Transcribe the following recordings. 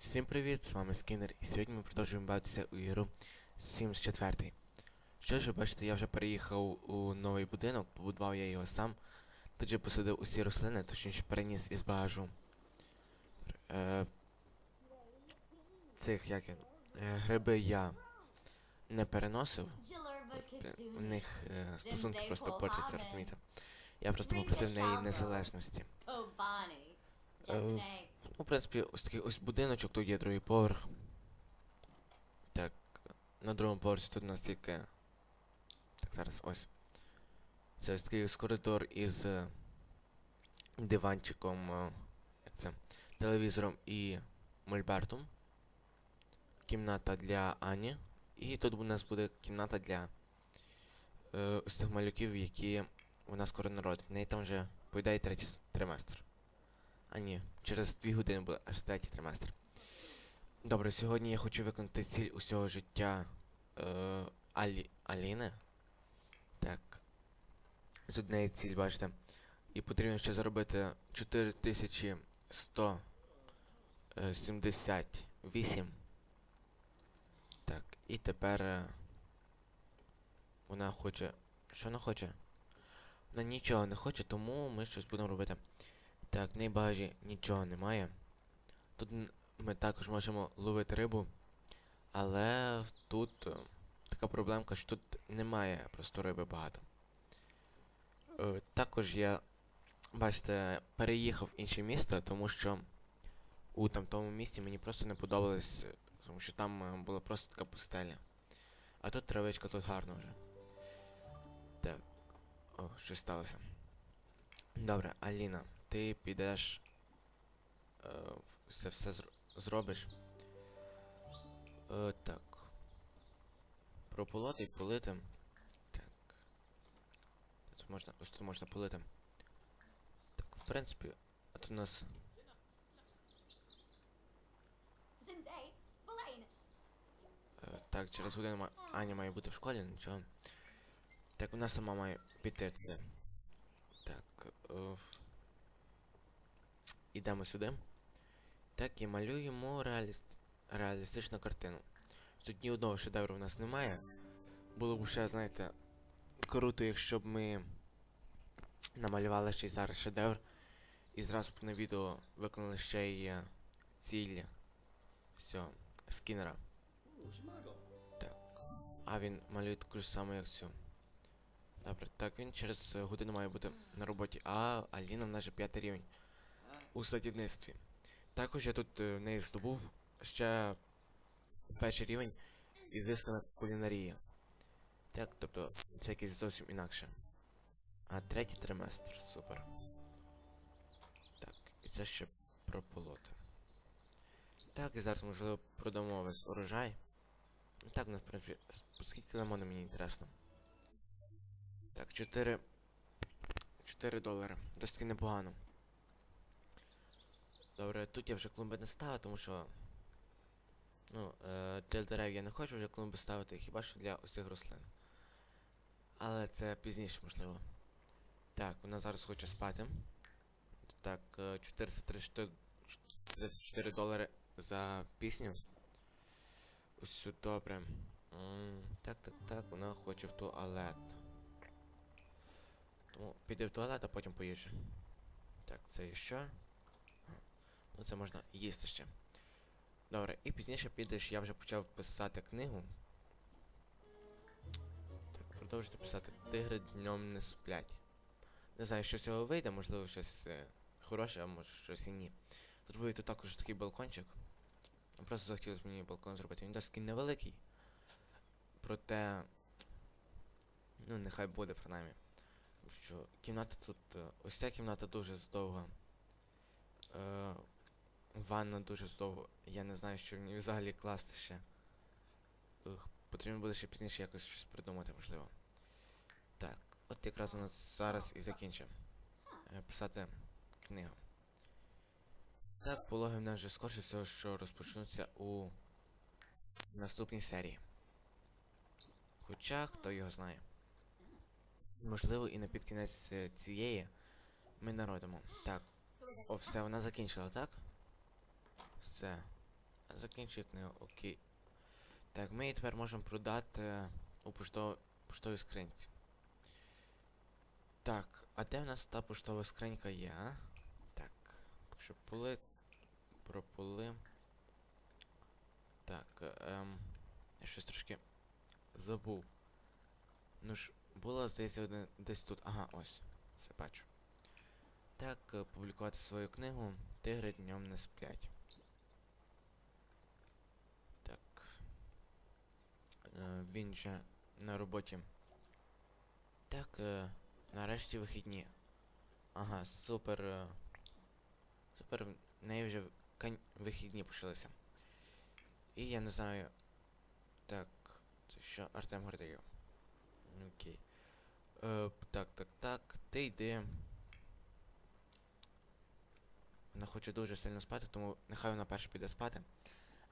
Всім привіт, з вами Скінер, і сьогодні ми продовжуємо бавитися у ігру Sims 4. Що ж ви бачите, я вже переїхав у новий будинок, побудував я його сам. Тут же посадив усі рослини, точніше переніс із багажу. Е, цих як він, е, гриби я не переносив. У них е, стосунки просто портяться, розумієте. Я просто попросив неї незалежності. Е. Ну, в принципі, ось такий ось будиночок, тут є другий поверх. Так, на другому поверсі тут у нас тільки. Так, зараз ось. Це ось такий ось коридор із е, диванчиком, е, як це, телевізором і мольбертом. Кімната для Ані. І тут у нас буде кімната для е, ось тих малюків, які вона скоро народить. В неї там вже, по ідеї, третій триместр. А ні, через дві години буде аж третій триместр. Добре, сьогодні я хочу виконати ціль усього життя е, Алі, Аліни. Так. В неї ціль, бачите. І потрібно ще заробити 4178. Так, і тепер е, вона хоче. Що вона хоче? Вона нічого не хоче, тому ми щось будемо робити. Так, в нічого немає. Тут ми також можемо ловити рибу, але тут е, така проблемка, що тут немає просто риби багато. Е, також я, бачите, переїхав в інше місто, тому що у там тому місті мені просто не подобалось, е, тому що там була просто така пустеля. А тут травичка, тут гарно вже. Так. О, щось сталося. Добре, Аліна, ти підеш. Е, це все зр- зробиш. Е, так. Прополоти і полити. Так. Тут можна. Ось тут можна полити. Так, в принципі, а тут у нас. Е, так, через годину ма- Аня має бути в школі, нічого. Так, вона сама має піти туди. Так. Е, ідемо сюди. Так, і малюємо реаліст... реалістичну картину. Тут ні одного шедевру в нас немає. Було б ще, знаєте, круто, якщо б ми намалювали ще й зараз шедевр. І зразу б на відео виконали ще й е, ціль. Все, скінера. Так. А він малює таку ж саму, як цю. Добре, так він через е, годину має бути на роботі. А Аліна в нас же п'ятий рівень у садівництві. Також я тут е, в неї здобув ще перший рівень ізискана кулінарія. Так, тобто це якесь зовсім інакше. А третій триместр, супер. Так, і це ще прополоти. Так, і зараз можливо продамо весь урожай. Так, нас, в принципі, скільки лимону мені інтересно. Так, 4. 4 долари. Досить непогано. Добре, тут я вже клумби не ставив, тому що. Ну, е, для дерев я не хочу вже клумби ставити, хіба що для усіх рослин. Але це пізніше можливо. Так, вона зараз хоче спати. Так, е, 434 долари за пісню. Все добре. Так, так, так, вона хоче в туалет. Тому піде в туалет, а потім поїже. Так, це і що? Ну це можна їсти ще. Добре, і пізніше підеш, я вже почав писати книгу. Так, продовжуйте писати. Тигри днем не сплять. Не знаю, що з цього вийде, можливо, щось е, хороше, а може щось і ні. Буде тут також такий балкончик. Просто захотілося мені балкон зробити. Він досить невеликий. Проте. Ну, нехай буде принаймні. Тому що кімната тут. е, Ось ця кімната дуже здовга. Е, ванна дуже здовго. Я не знаю, що в ній взагалі класти ще. Потрібно буде ще пізніше якось щось придумати, можливо. Так, от якраз у нас зараз і закінчимо. Е, писати книгу. Так, пологи в нас вже скорше всього, що розпочнуться у наступній серії. Хоча, хто його знає. Можливо, і на підкінець е, цієї ми народимо. Так. О, все, вона закінчила, так? Все. Закінчує книгу, окей. Так, ми її тепер можемо продати у поштов... поштовій скринці. Так, а де в нас та поштова скринька є, а? Так, якщо поли. Прополи. Так, ем. Я щось трошки забув. Ну ж, було, здається, одне десь тут. Ага, ось. Все бачу. Так, е, публікувати свою книгу. Тигри днем не сплять. Так. Е, він же на роботі. Так, е, нарешті вихідні. Ага, супер. е, Супер, в неї вже вихідні почалися. І я не знаю. Так, це що Артем Гордеєв. Окей. Е, так, так, так. Ти йди. Вона хоче дуже сильно спати, тому нехай вона перше піде спати.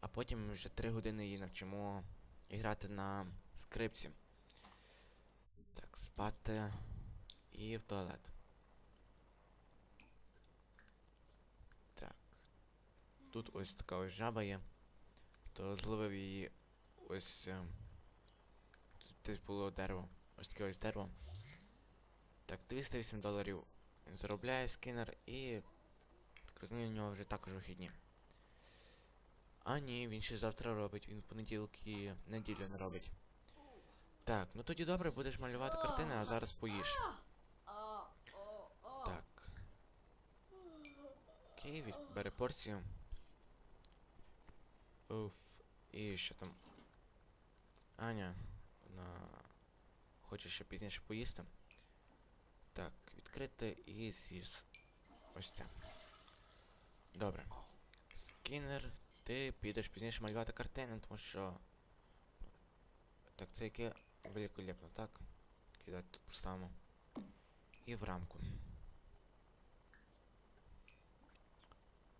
А потім вже 3 години її навчимо грати на скрипці. Так, спати і в туалет. Так. Тут ось така ось жаба є. То зловив її ось. е, Тут десь було дерево. Ось таке ось дерево. Так, 208 доларів заробляє скінер і. Так розумію, у нього вже також вихідні. А ні, він ще завтра робить, він в понеділок неділю не робить. Так, ну тоді добре, будеш малювати картини, а зараз поїш. Так. Окей, від... бере порцію. Уф. І що там? Аня. Вона хоче ще пізніше поїсти. Так, відкрити і з'їж. Ось це. Добре. Скінер, ти підеш пізніше малювати картини, тому що. Так, це яке великолепно, так? Кидати тут поставимо. І в рамку.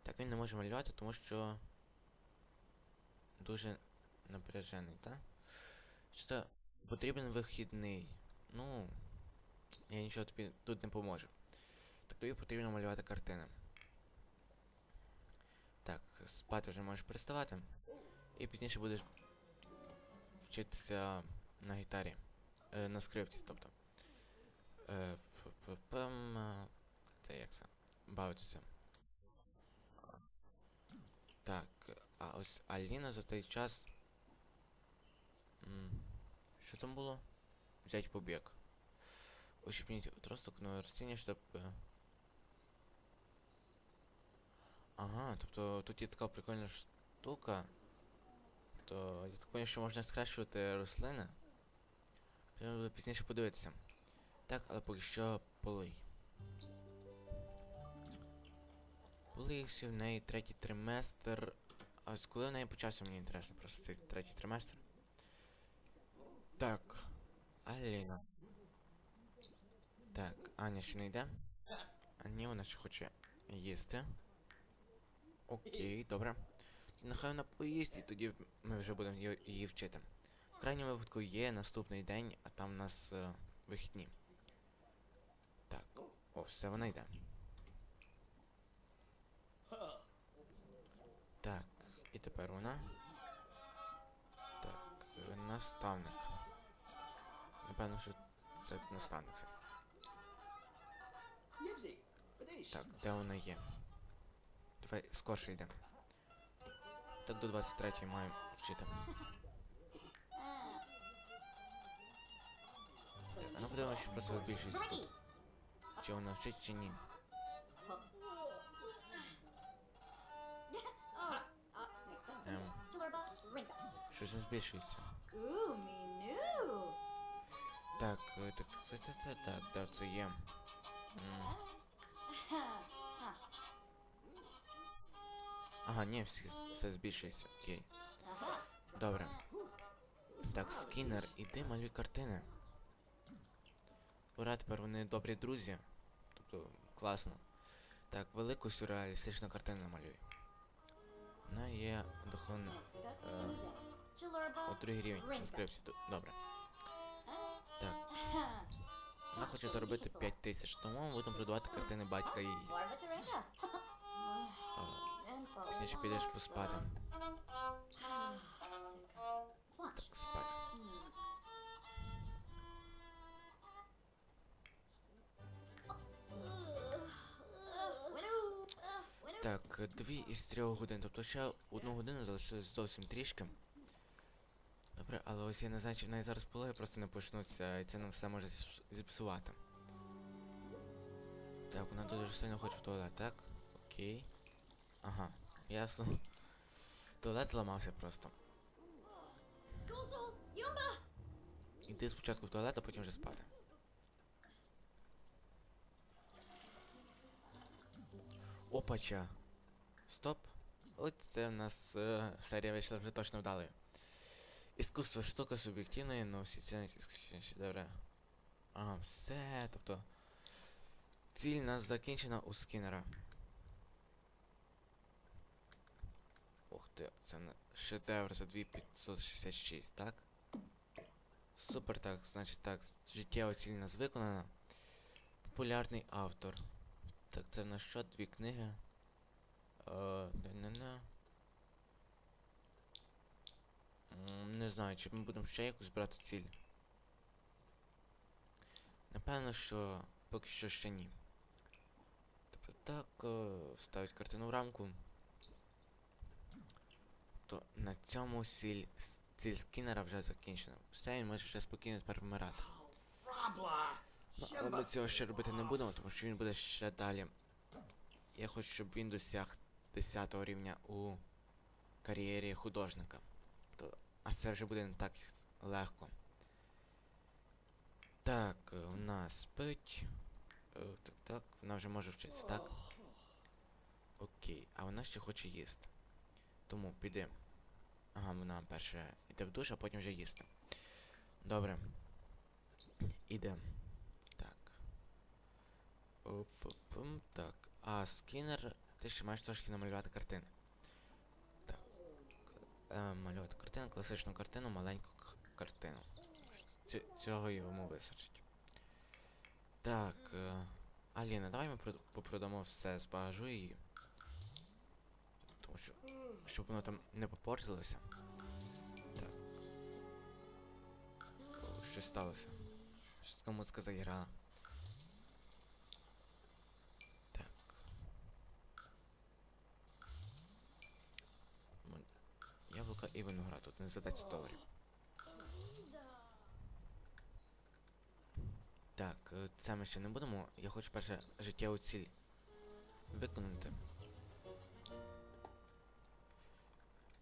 Так, він не може малювати, тому що дуже напряжений, так? Що це потрібен вихідний. Ну, я нічого тобі тут не поможу. Так тобі потрібно малювати картини. Спати вже можеш переставати. І пізніше будеш вчитися на гітарі. Е, на скрипці, тобто. Пем, е, Це як це? Бавитися. Так, а ось Аліна за той час. Що там було? Взять побіг. Ущипніть отросток нового растіння, щоб. е, Ага, тобто тут є така прикольна штука. То я так що можна скращувати рослини. Треба буде пізніше подивитися. Так, але поки що полий. Всі в неї третій триместр. А ось коли в неї почався, мені інтересно просто цей третій триместр. Так. Аліна. Так, Аня ще не йде. А ні, вона ще хоче їсти. Окей, добре. Нехай вона поїсть, і тоді ми вже будемо її- вчити. В крайньому випадку є наступний день, а там у нас е, вихідні. Так, о, все, вона йде. Так, і тепер вона. Так, е, наставник. Напевно, що це наставник. все. Лівзі, подивись. Так, де вона є? Давай скорше йде. Так до 23 маємо вчити. Так, а ну подивимося, що просто більшість тут. Чи вона вчить, чи ні. Oh, uh, makes sense. Ем, Jalurba, Rinka. щось не збільшується. Ooh, me new. Так, е, так, так, так, так, так, так, це є. М, Ага, ні, все, збільшується. Окей. Добре. Так, скінер, іди малюй картини. Ура, тепер вони добрі друзі. Тобто, класно. Так, велику сюрреалістичну картину малюй. Вона є дохлина. Jalurba. От другий рівень скрипці. Добре. Так, вона хоче заробити 5 тисяч, тому ми будемо продавати картини батька її. Пізніше підеш поспати. Так, спати. Так, дві із трьох годин. Тобто ще одну годину залишилось зовсім трішки. Добре, але ось я не знаю, чи в неї зараз пологи просто не почнуться, і це нам все може зіпс- зіпсувати. Так, вона дуже сильно хоче в туалет, так? Окей. Ага, ясно. Туалет зламався просто. Іди спочатку в туалет, а потім вже спати. Опача. Стоп. Ось це в нас е, серія вийшла вже точно вдалою. Іскусство штука суб'єктивної, но всі ці шедеври. Ага, все, тобто. Ціль нас закінчена у скінера. Ти, це шедевр за 2566, так? Супер, так, значить так, життєва ціль нас. Популярний автор. Так, це на що? Дві книги. Е, не-не-не. Не знаю, чи ми будемо ще якусь брати ціль. Напевно, що поки що ще ні. Тобто так, е, вставить картину в рамку. То на цьому ціль, с- ціль скінера вже закінчена. Все, він може вже спокійно тепер вмирати. Ну, але ми цього ще робити не будемо, тому що він буде ще далі. Я хочу, щоб він досяг 10 рівня у кар'єрі художника. То, а це вже буде не так легко. Так, е, вона спить. Е, Так, так, вона вже може вчитися, так? Окей, а вона ще хоче їсти. Тому піди. Ага, вона перше йде в душ, а потім вже їсти. Добре. Іде. Так. Оп-оп-ом, Так. А скінер, ти ще маєш трошки намалювати картини. Так. Е, малювати картину, класичну картину, маленьку картину. Ць- цього йому вистачить. Так. Е, Аліна, давай ми попродамо все з багажу її. Щоб воно там не попортилося. Так. О, щось сталося. Щось така музика заіграла. Так. Яблука і виноград. Тут не за 10 доларів. Так, е, це ми ще не будемо. Я хочу перше життєву ціль виконати.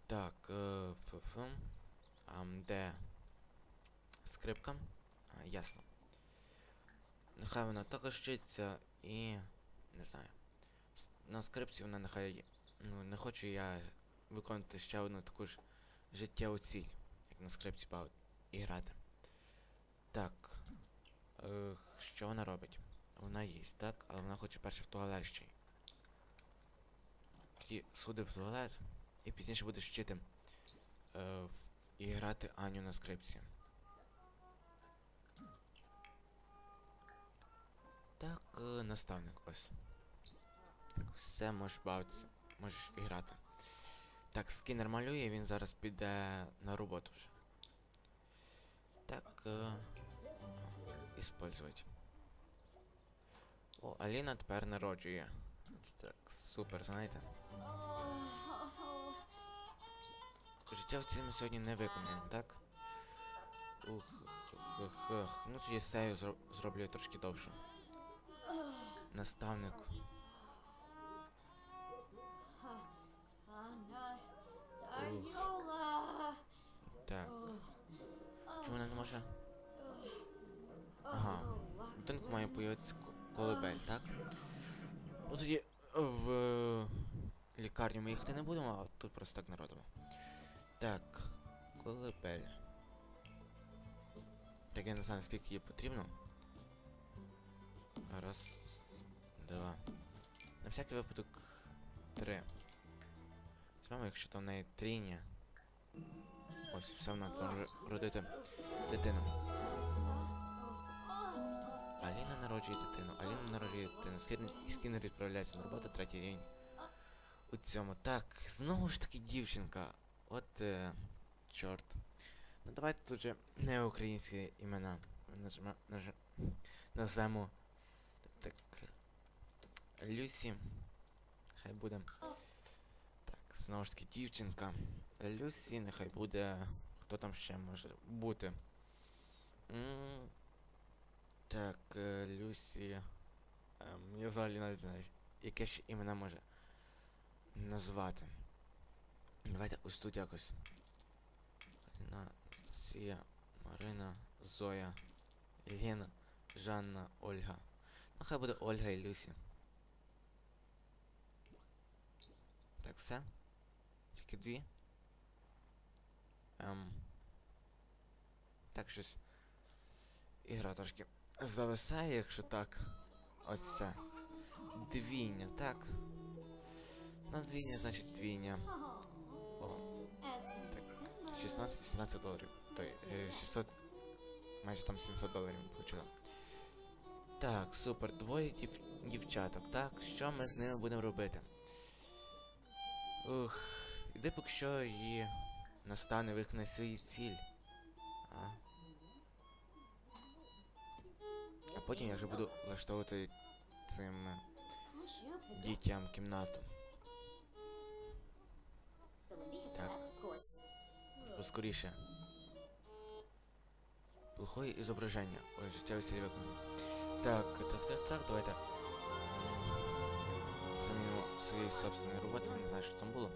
Так, е, ф-ф. Ам, де скрипка? А, ясно. Нехай вона також вчиться і. не знаю. На скрипці вона нехай. Ну, не хочу я виконати ще одну таку ж життєву ціль, як на скрипці бав і грати. Так. Е, що вона робить? Вона їсть, так? Але вона хоче перше в туалет ще. сходи в туалет і пізніше будеш вчити е, і грати Аню на скрипці. Так, е, наставник ось. Все, можеш бавитися, можеш і грати. Так, скінер малює, він зараз піде на роботу вже. Так, е. О, Аліна тепер народжує. Так, супер, знаєте. Життя в цілому сьогодні не виконаємо, так? Ух, ух, ух. Ну тоді серію зро- зроблю трошки довше. Наставник. Так. Чому вона не може? Ага. Будинку має появитися ко- колибель, так? Ну тоді в лікарню ми їхати не будемо, а тут просто так народимо. Так, колибель. Так я не знаю, скільки їй потрібно. Раз, два. На всякий випадок три. Візьмемо, якщо то в неї трійня. Ось, все вона може родити дитину. Аліна народжує дитину, Аліна народжує дитину. Скінер, Скінер відправляється на роботу, третій рівень. у цьому. Так, знову ж таки дівчинка. От е, чорт. Ну давайте тут же не українські імена. Нажма, наж, назвемо. Так. Люсі. Хай буде. Так, знову ж таки дівчинка. Люсі, нехай буде. Хто там ще може бути? М, Так, е, Люсі. Ем, я взагалі навіть не знаю, яке ще імена може назвати. Давайте ось тут якось. Анастасія, Марина, Зоя, Єлена, Жанна, Ольга. Ну хай буде Ольга і Люсі. Так, все? Тільки дві? Ем. Так щось. Ігра трошки зависає, якщо так. Ось це. Двійня, так. На двійня, значить двійня. 16-18 доларів. Той, е, 600, майже там 700 доларів ми получили. Так, супер, двоє дів... дівчаток. Так, що ми з ними будемо робити? Ух, іди поки що і настане виконати свою ціль. А. а потім я вже буду влаштовувати цим е, дітям кімнату. Так. Поскоріше. Плохое ізображення. Ой, цілі виконано. Так, так, так, так, давайте. Замінимо своєї собственної роботи, не знаю, що там було.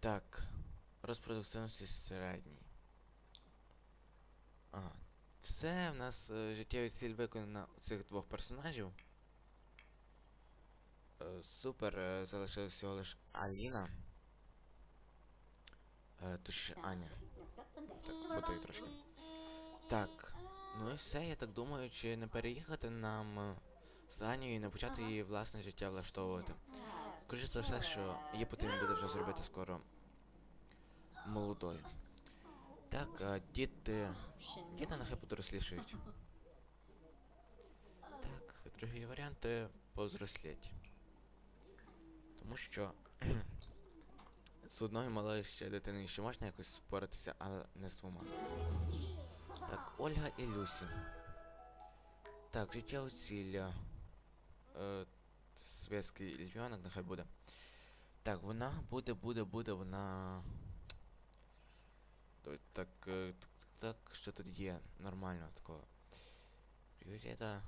Так. Розпродуктивності середній. Ага. Все, в нас е, життєвий ціль виконана у цих двох персонажів. Е, супер, е, залишилась всього лиш Аліна. Е, точніше Аня. Так, путаю трошки. Так. Ну і все, я так думаю, чи не переїхати нам е, з Анією і не почати її власне життя влаштовувати. Скоріше за все, що її потрібно буде вже зробити скоро молодою. Так, а діти. Діти нехай подорослішають. Так, другі варіанти повзросліть. Тому що з одною малою ще дитиною ще можна якось впоратися, але не з двома. Так, Ольга і Люсі. Так, життя усілля. Е, Свєтський львінок нехай буде. Так, вона буде, буде, буде, вона. Ой, Так, е, так, так, що тут є нормально такого. Пріоритета.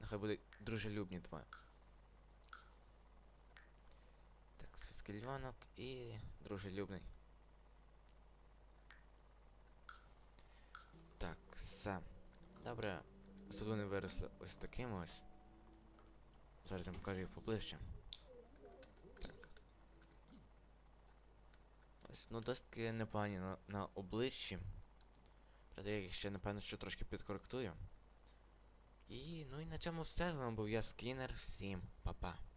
Нехай буде дружелюбні двоє. Світський і дружелюбний. Так, все. Добре. Вони виросли ось такими ось. Зараз я покажу їх поближче. Так. Ось, ну досить таки непогані на, на обличчі. Правда, я їх ще напевно що трошки підкоректую. І ну і на цьому все. З вами був я Скінер. Всім па-па.